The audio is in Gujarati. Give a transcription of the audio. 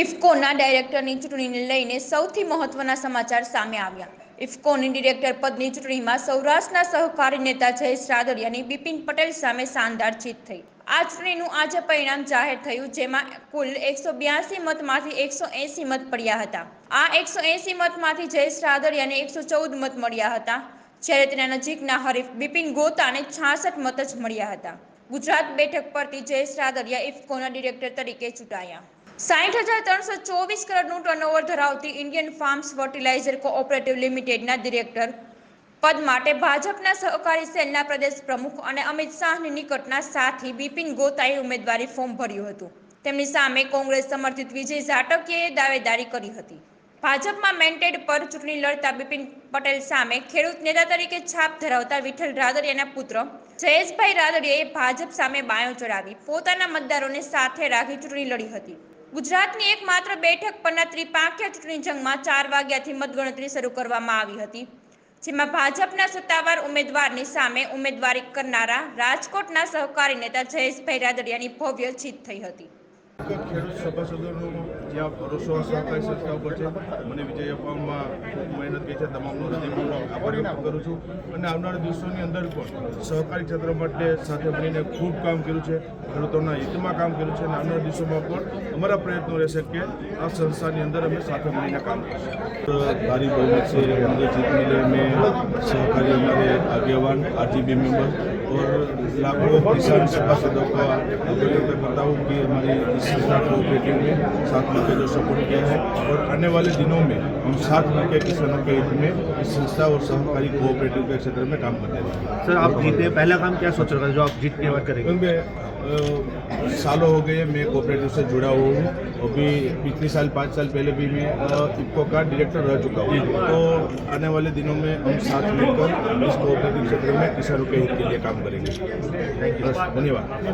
ઇફકોના ડાયરેક્ટરની ચૂંટણીને લઈને સૌથી મહત્વના સમાચાર સામે આવ્યા. ઇફકોની ડિરેક્ટર પદની ચૂંટણીમાં સૌરાષ્ટ્રના સહકારી નેતા જયેશ રાદડિયાની બિપિન પટેલ સામે શાનદાર જીત થઈ. આ ચૂંટણીનું આજે પરિણામ જાહેર થયું, જેમાં કુલ એકસો બ્યાસી મતમાંથી એકસો એંસી મત પડ્યા હતા. આ એકસો એંસી મતમાંથી જયેશ રાદડિયાને એકસો ચૌદ મત મળ્યા હતા, જ્યારે તેના નજીકના હરીફ બિપિન ગોતાને છાસઠ મત જ મળ્યા હતા. ગુજરાત બેઠક પરથી જયેશ રાદડિયા ઇફકોના ડિરેક્ટર તરીકે ચૂંટાયા. સાઠ હજાર ત્રણસો ચોવીસ કરોડનું ટર્નઓવર ધરાવતી ઇન્ડિયન ફાર્મ્સ ફર્ટિલાઇઝર કોઓપરેટિવ લિમિટેડના ડિરેક્ટર પદ માટે ભાજપના સહકારી સેલના પ્રદેશ પ્રમુખ અને અમિત શાહની નિકટના સાથી બિપિન ગોતાએ ઉમેદવારી ફોર્મ ભર્યું હતું. તેમની સામે કોંગ્રેસ સમર્થિત વિજય ઝાટકીએ દાવેદારી કરી હતી. ભાજપમાં મેન્ટેડ પર ચૂંટણી લડતા બિપિન પટેલ સામે ખેડૂત નેતા તરીકે છાપ ધરાવતા વિઠ્ઠલ રાદડિયાના પુત્ર જયેશભાઈ રાદડિયાએ ભાજપ સામે બાયો ચડાવી. પોતાના મતદારોને સાથે રાખી ચૂંટણી લડી હતી. ગુજરાતની એકમાત્ર બેઠક પરના ત્રિપાંખ્ય ચૂંટણી જંગમાં ચાર વાગ્યાથી મતગણતરી શરૂ કરવામાં આવી હતી. જેમાં ભાજપના સત્તાવાર ઉમેદવારની સામે ઉમેદવારી કરનારા રાજકોટના સહકારી નેતા જયેશભાઈ રાદડિયાની ભવ્ય જીત થઈ હતી. ખેડૂત સભાસદોનો જે આ ભરોસો સહકારી સંસ્થા ઉપર છે મને વિજય આપવામાં ખૂબ મહેનત કરી છે તમામનો હૃદયપૂર્વક આભાર વ્યક્ત કરું છું અને આવનારા દિવસોની અંદર પણ સહકારી ક્ષેત્ર માટે સાથે મળીને ખૂબ કામ કર્યું છે ખેડૂતોના હિતમાં કામ કર્યું છે અને આવનારા દિવસોમાં પણ અમારા પ્રયત્નો રહેશે કે આ સંસ્થાની અંદર અમે સાથે મળીને કામ કરીશું મારી બહુમત છે સહકારી અમારે આગેવાન આરજીબી મેમ્બર और लाखों किसान सभासदों को अगर मैं बताऊँ कि हमारी इस संस्था कोऑपरेटिव में साथ मिलकर जो सपोर्ट किया है और आने वाले दिनों में हम साथ मिलकर किसानों के हित में इस संस्था और सहकारी कोऑपरेटिव के क्षेत्र में काम करते रहेंगे सर आप जीते पहला काम क्या सोच रहा जो आप जीत के बाद करेंगे। सालों हो गए मैं कोऑपरेटिव से जुड़ा हुआ हूँ। अभी पिछले साल पाँच साल पहले भी मैं इफ्को का डायरेक्टर रह चुका हूँ। तो आने वाले दिनों में हम साथ मिलकर इस कोऑपरेटिव क्षेत्र में किसानों के हित के लिए काम કરીને થેન્ક ધન્યવાદ.